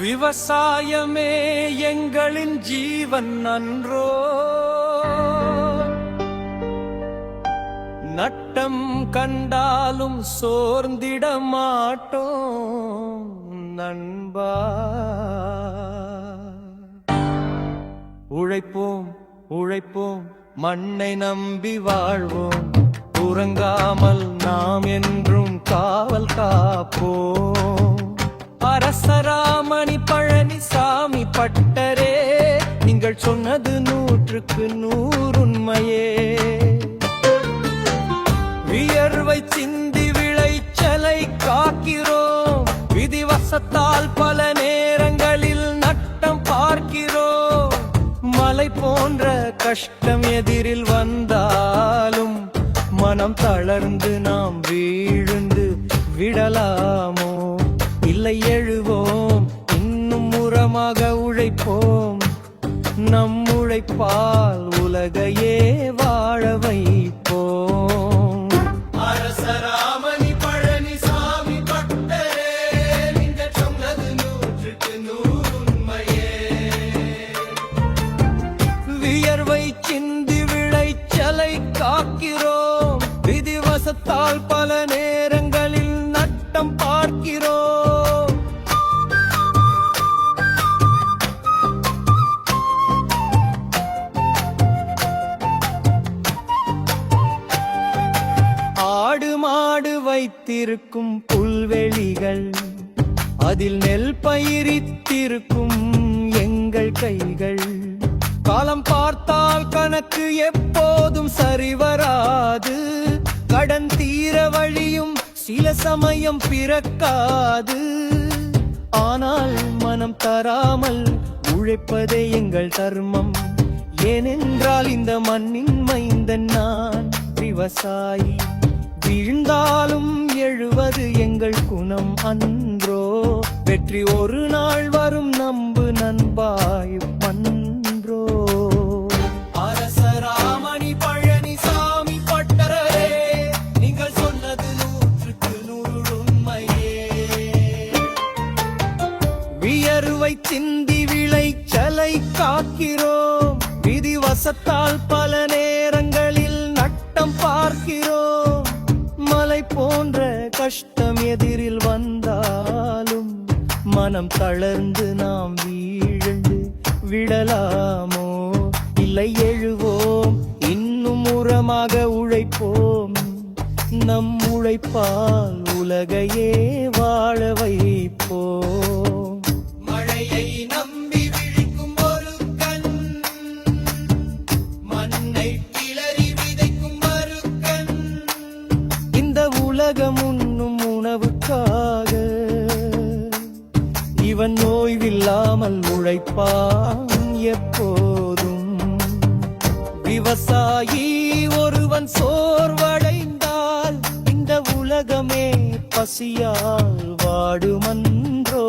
விவசாயமே எங்களின் ஜீவன் நன்றோ நட்டம் கண்டாலும் சோர்ந்திட மாட்டோம் நண்பா. உழைப்போம் உழைப்போம் மண்ணை நம்பி வாழ்வோம். உறங்காமல் நாம் என்றும் காவல் காப்போம். அரசராமணி பழனி சாமி பட்டரே நீங்கள் சொன்னது நூற்றுக்கு நூறுண்மையே வியர்வை சிந்தி விளைச்சலை காக்கிறோம் விதிவசத்தால் பல நேரங்களில் நட்டம் பார்க்கிறோம். மலை போன்ற கஷ்டம் எதிரில் வந்தாலும் மனம் தளர்ந்து நாம் வீழ்ந்து விடலாமோ? இல்லை எழுவோம் இன்னும் உரமாக உழைப்போம். நம் உழைப்பால் உலகையே வாழ வைப்போம். அதில் நெல் பயிரித்திருக்கும் எங்கள் கைகள். காலம் பார்த்தால் கணக்கு எப்போதும் சரி வராது. கடன் தீர வழியும் சில சமயம் பிறக்காது. ஆனால் மனம் தராமல் உழைப்பதே எங்கள் தர்மம். ஏனென்றால் இந்த மண்ணின் மைந்தன் நான் விவசாயி. வீழ்ந்தாலும் எழுவது எங்கள் குணம் அன் வெற்றி ஒரு நாள் வரும் நம்பு நண்பாய் பன்றோ அரசராமணி பழனிசாமி பட்டரே நீங்கள் சொன்னது நூற்றுக்கு நூறு உண்மையே. வியர்வை சிந்தி விளைச்சலை காக்கிறோம் விதிவசத்தால் பல நேரங்களில் நட்டம் பார்க்கிறோம். மலை போன்ற கஷ்டம் எதிரில் வந்தாலும் மனம் தளர்ந்து நாம் வீழ்ந்து விடலாமோ? இல்லை எழுவோம். இன்னும் உரமாக உழைப்போம். நம் உழைப்பால் உலகையே வாழ வைப்போம். மழையை இவன் ஓய்வில்லாமல் உழைப்பான் எப்போதும். விவசாயி ஒருவன் சோர்வடைந்தால் இந்த உலகமே பசியால் வாடுமன்றோ.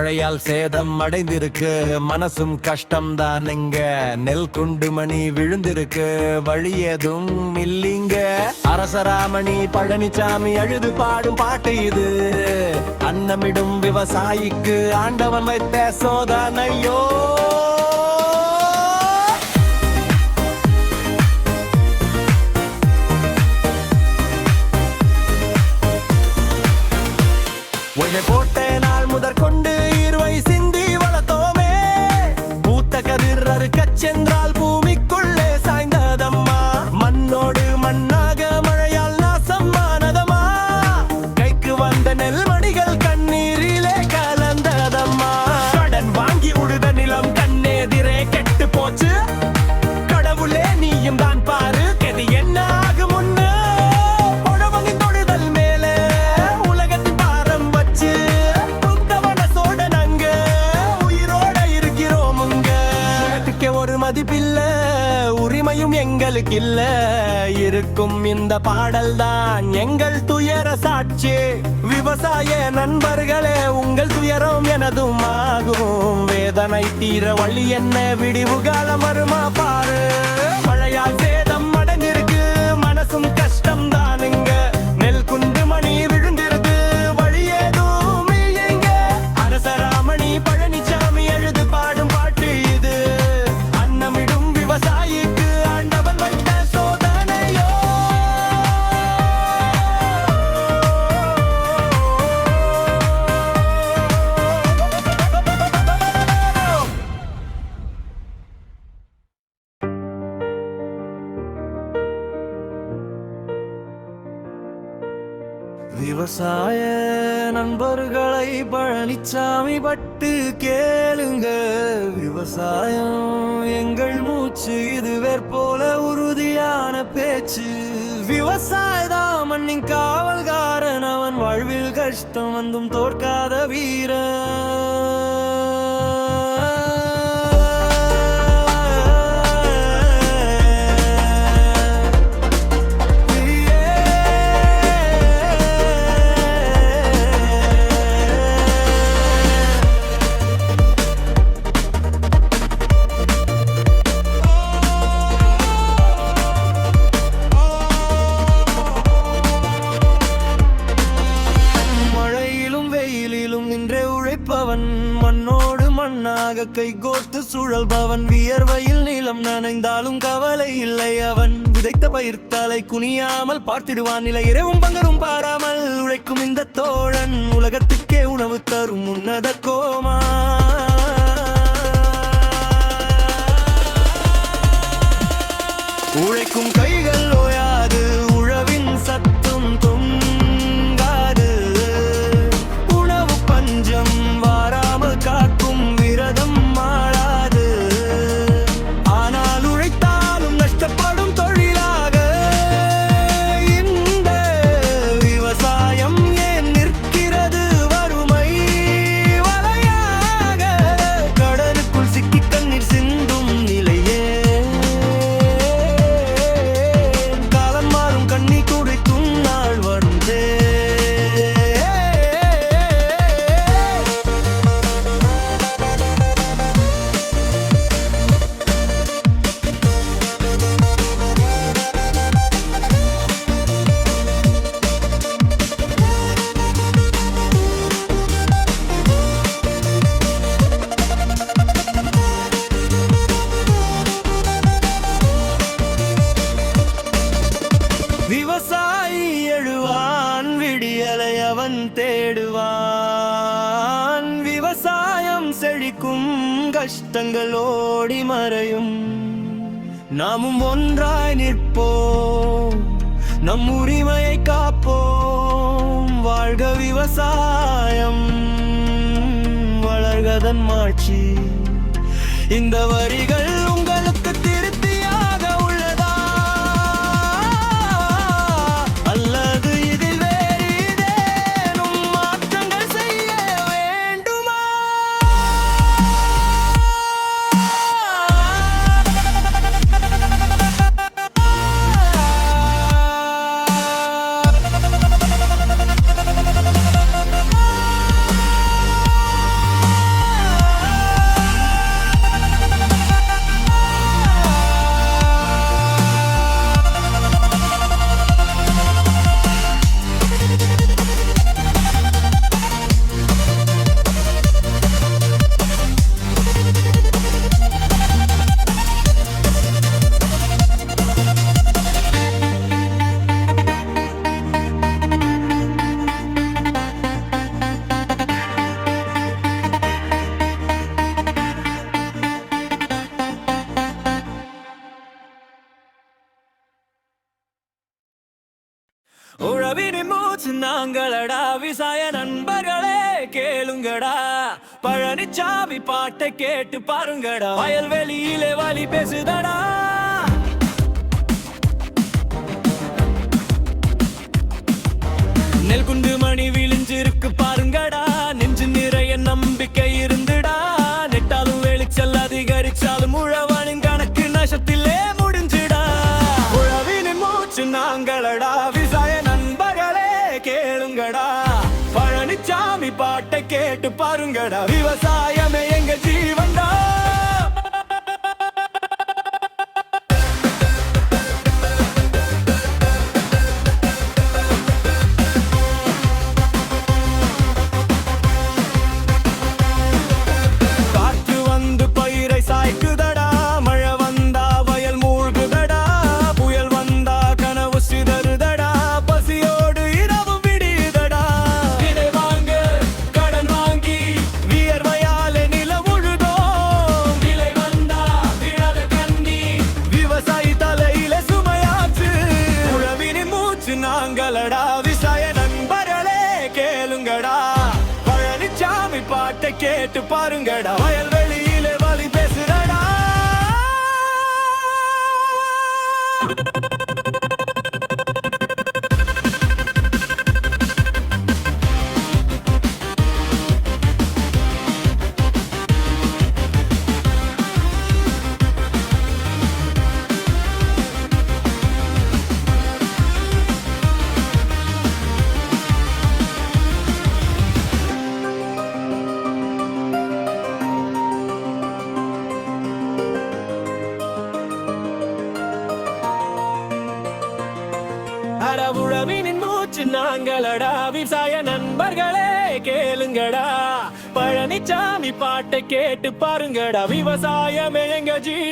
மழையால் சேதம் அடைந்திருக்கு. மனசும் கஷ்டம் தான் இங்க. நெல் குண்டு மணி விழுந்திருக்கு. வழி எதுவும் இல்லைங்க. அரசராமணி பழனிசாமி அழுது பாடும் பாட்டு இது. அன்னமிடும் விவசாயிக்கு ஆண்டவன் வைத்த சோதனையோ உன்னை போட்ட చంద్రాల్పూ இல்ல இருக்கும் இந்த பாடல் தான் எங்கள் துயர சாட்சி. விவசாய நண்பர்களே உங்கள் துயரம் எனதும் ஆகும். வேதனை தீர வழி என்ன விடிவு காலம் வருமா பாரு. மழையால் சாமி பட்டு கேளுங்க. விவசாயம் எங்கள் மூச்சு இது போல உறுதியான பேச்சு. விவசாயதான் மண்ணின் காவல்காரன் அவன் வாழ்வில் கஷ்டம் வந்தும் தோற்காத வீரன். துணியாமல் பார்த்திடுவான். நிலை இரவும் பங்கரும் பாராமல் உழைக்கும் இந்த தோழன் உலகத்துக்கே உணவு தரும் உன்னத கோமா. உழைக்கும் கை அடிக்கும் கஷ்டங்கள் ஓடி மறையும். நாமும் ஒன்றாய் நிற்போம். நம் உரிமையை காப்போம். வாழ்க விவசாயம். வளர்கதன் மாட்சி. இந்த வரிகள் பாட்டை கேட்டு பாருங்கடா. வயல்வெளியிலே வழி பேசுதடா. நெல் குண்டு மணி விழிஞ்சிருக்கு பாருங்கடா. நெஞ்சு நிறைய நம்பிக்கை இருந்துடா. நெட்டாலும் வெளிச்சல் அதிகரிச்சாலும் உழவனின் கணக்கு நஷத்திலே முடிஞ்சுடா. உழவினின் மூச்சு நாங்களடா. விசாய நண்பர்களே கேளுங்கடா. பழனிச்சாமி பாட்டை கேட்டு பாருங்கடா. விவசாய பாருங்கடா. பழனிச்சாமி பாட்டை கேட்டு பாருங்கடா. வயல்வெளியில கேட்டு பாருங்கடா. விவசாயமே எங்க ஜீ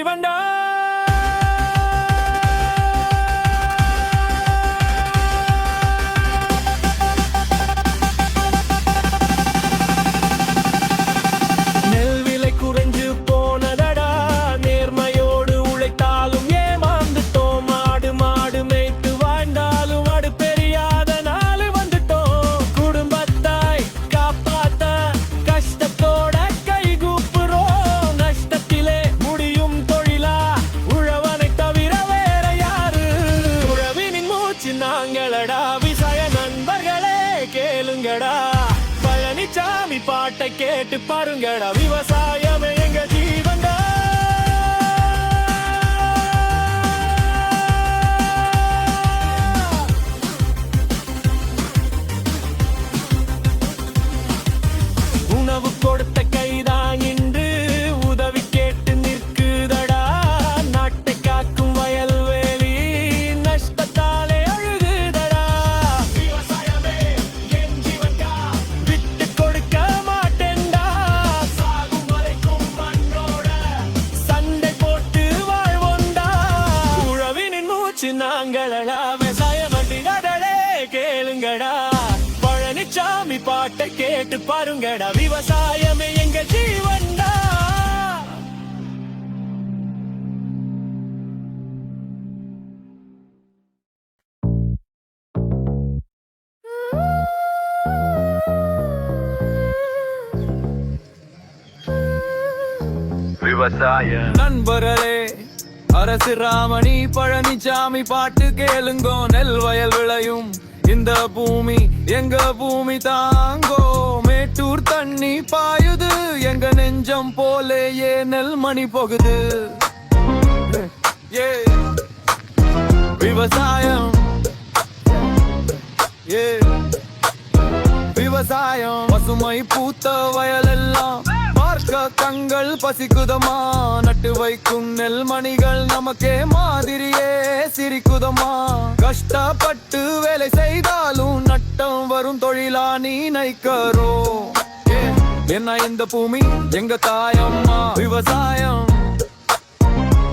பாருங்கடா விவசாயமே எங்க ஜீவன்டா. விவசாய. நண்பர்களே அரசு ராமணி பழனிசாமி பாட்டு கேளுங்கோ நெல் வயல் விளையும். இந்த பூமி எங்க பூமி தாங்கோ? தண்ணி பாயுது. எங்க நெஞ்சம் போலேயே நெல் மணி போகுது. ஏ விவசாயம். ஏ விவசாயம். பசுமை பூத்த வயலெல்லாம் பார்க்க கங்கள் பசிக்குதமா நட்டு வைக்கும் நெல்மணிகள் நமக்கே மாதிரியே சிரிக்குதமா கஷ்டப்பட்டு வேலை செய்தாலும் நட்டம் வரும் தொழிலா நீ நைக்கரோ என்ன இந்த பூமி? எங்க தாயம்மா விவசாயம்.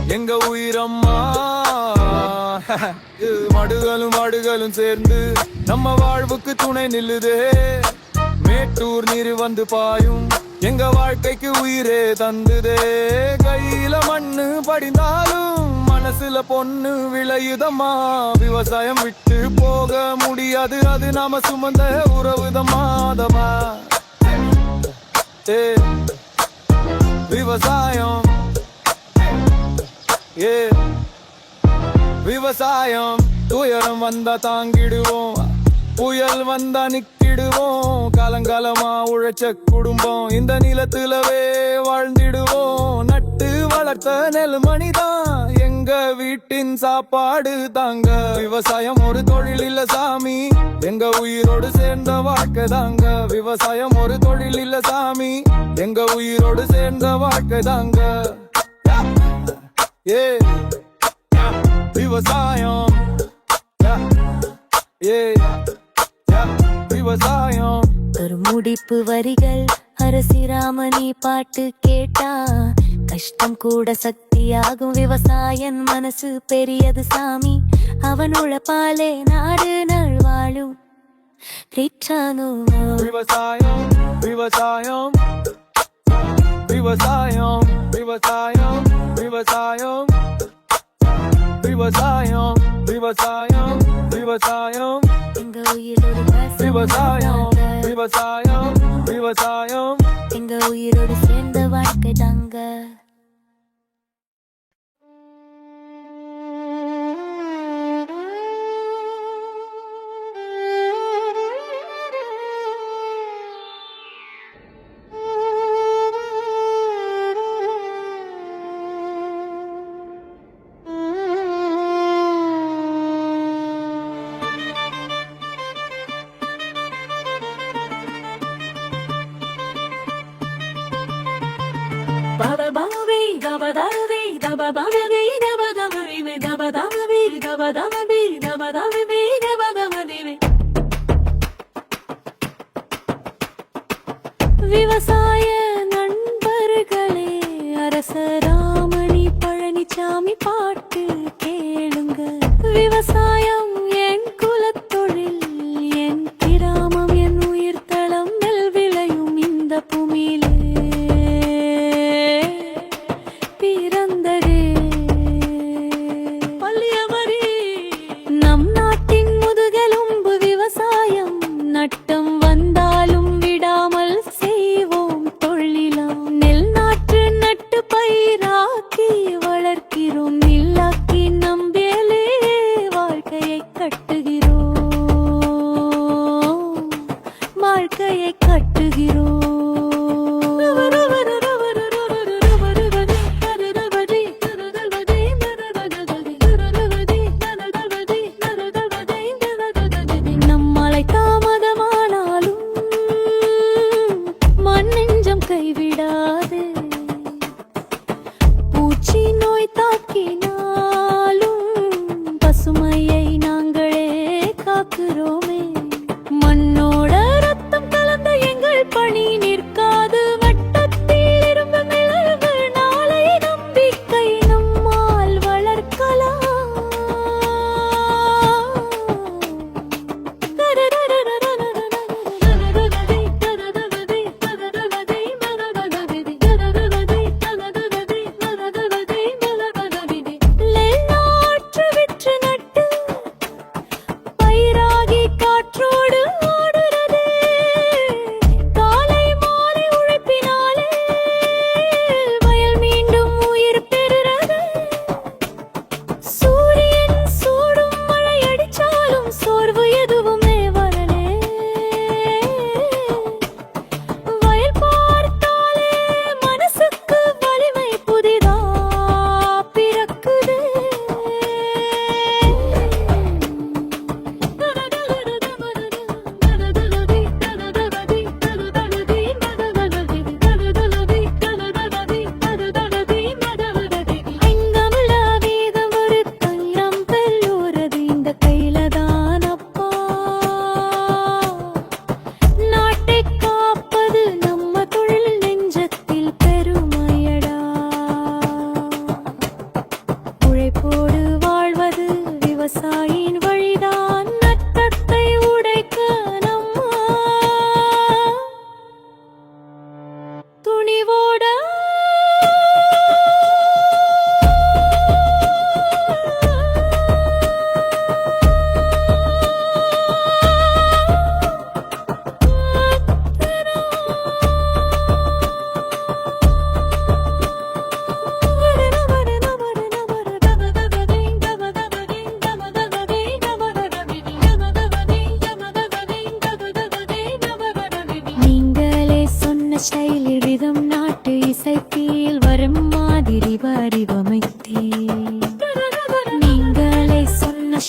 எங்க உயிரம்மா மடுகளும் மாடுகளும் சேர்ந்து நம்ம வாழ்வுக்கு துணை நில்லுதே. மேட்டூர் நீர் வந்து பாயும். எங்க வாழ்க்கைக்கு உயிரே தந்துதே. கையில மண்ணு படிந்தாலும் மனசுல பொண்ணு விளையுதம்மா. விவசாயம் விட்டு போக முடியாது. அது நாம சுமந்த உறவுதம்மாதமா ஏ விவசாயம். ஏ விவசாயம். துயரம் வந்தா தாங்கிடுவோம். புயல் வந்தா நிக்கிடுவோம். காலங்காலமா உழைச்ச குடும்பம் இந்த நிலத்திலவே வாழ்ந்திடுவோம். நட்டு வளர்த்த நெல் மணிதான். எங்க வீட்டின் சாப்பாடு தாங்க. விவசாயம் ஒரு தொழில் இல்ல சாமி. எங்க உயிரோடு சேர்ந்த வாழ்க்கை தாங்க. விவசாயம் ஒரு தொழில் இல்ல சாமி. எங்க உயிரோடு சேர்ந்த வாழ்க்கை தாங்க. ஏ விவசாயம். ஏ விவசாயம். ஒரு முடிப்பு வரிகள் அரசிராமணி பாட்டு கேட்டா. கஷ்டம் கூட சக்தியாகும் விவசாயன் மனசு பெரியது சாமி. அவன் உழைப்பாலே நாடு நல்வாழும். ரிச்சானோ? விவசாயம் விவசாயம். விவசாயம் விவசாயம் விவசாயம். விவசாயம் விவசாயம் விவசாயம். எங்க உயிரோடு விவசாயம் விவசாயம் விவசாயம். எங்க உயிரோடு சேர்ந்த வாழ்க்கை தாங்க. bye bye.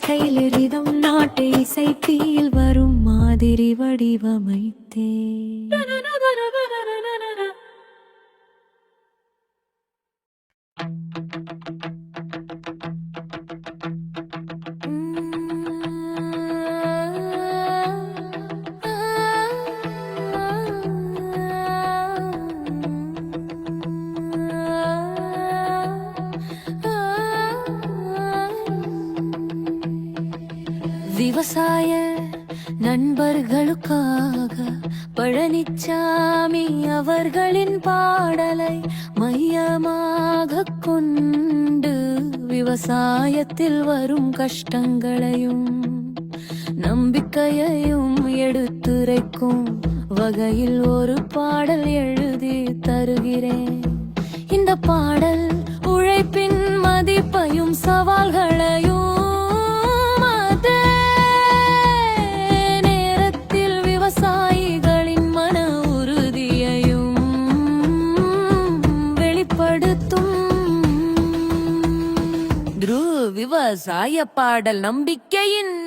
Hey, Lou. எழுதி தருகிறேன். இந்த பாடல் உழைப்பின் மதிப்பையும் சவால்களையும் அதே நேரத்தில் விவசாயிகளின் மன உறுதியையும் வெளிப்படுத்தும். விவசாய பாடல் நம்பிக்கையின்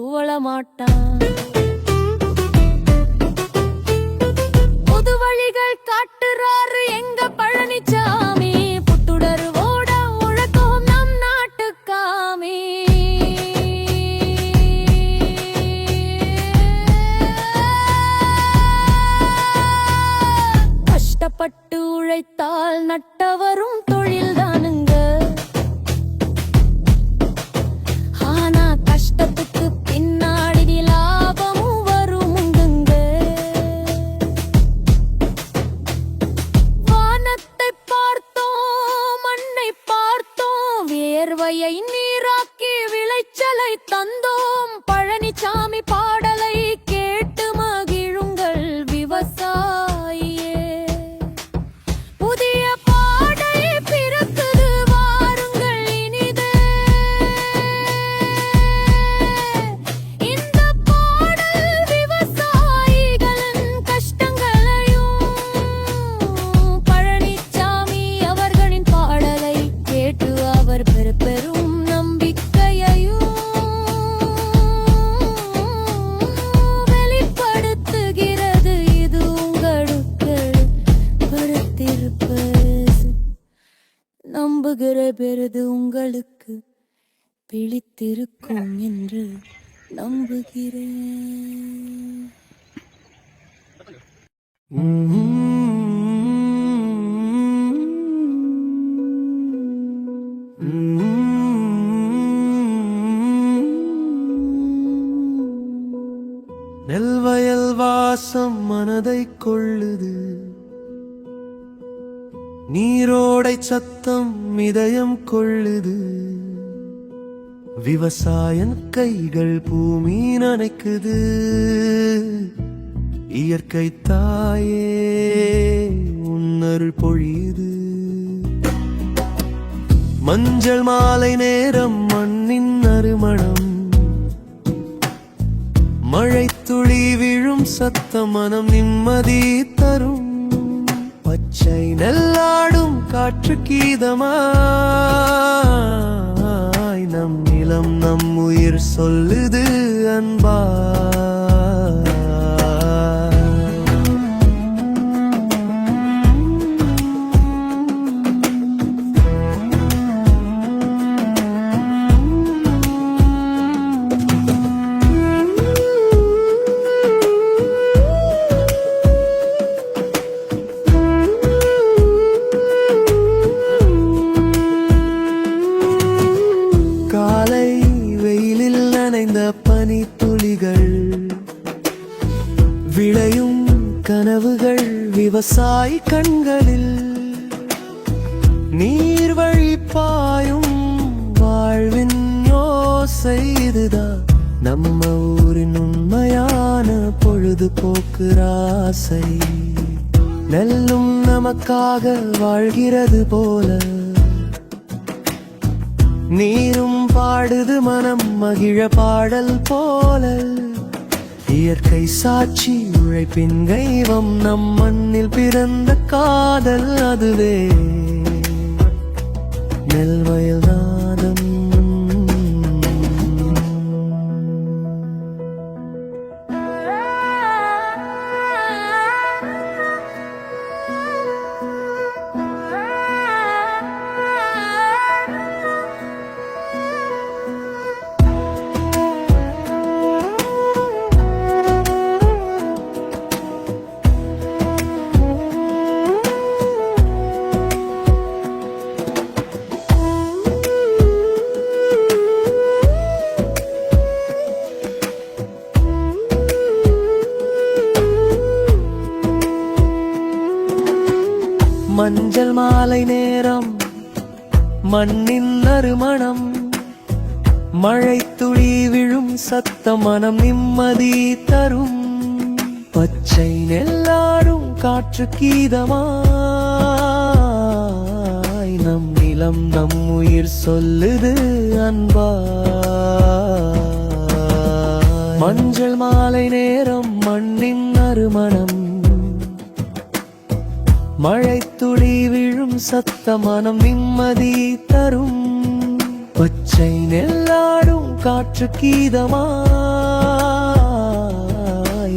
துவள மாட்டான் புது வழிகள் காட்டுறாரு எங்க பழனிச்சாமி. புத்துடர்வோட உழக்கம் நம் நாட்டுக்காமி. கஷ்டப்பட்டு உழைத்தால் நட்டவரும் கொள்ளுது. நீரோடை சத்தம் இதயம் கொள்ளுது. விவசாயன் கைகள் பூமி நனைக்குது இயற்கை தாயே உன்னருள் பொழியுது. மஞ்சள் மாலை நேரம் மண்ணின் நறுமணம். மழை துளி விழும் சத்த மனம் நிம்மதி தரும். பச்சை நெல்லாடும் காற்று கீதமாய் நம் நிலம் நம் உயிர் சொல்லுது அன்பா. தாய் கண்களில் நீர் வழி பாயும் வாழ்வின் யோசை இதுதான் நம்ம ஊரின் உண்மையான பொழுதுபோக்கு ராசை. நெல்லும் நமக்காக வாழ்கிறது போல. நீரும் பாடுது மனம் மகிழ பாடல் போல. இயற்கை சாட்சி உழைப்பின் தெய்வம் நம்மன் மண்ணில் பிறந்த காதல் அதுவே. பச்சை நெல்லாடும் காற்று கீதமாய் நம் நிலம் நம் உயிர் சொல்லுது அன்பா. மஞ்சள் மாலை நேரம் மண்ணின் நறுமணம். மழை துளி விழும் சத்த மனம் நிம்மதி தரும். பச்சை நெல்லாடும் காற்று கீதமாய்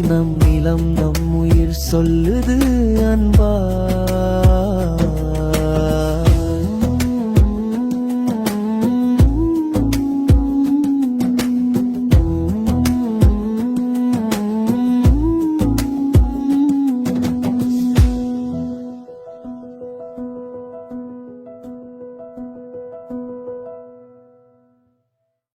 நம் நிலம் நம் உயிர் சொல்லுது அன்பா.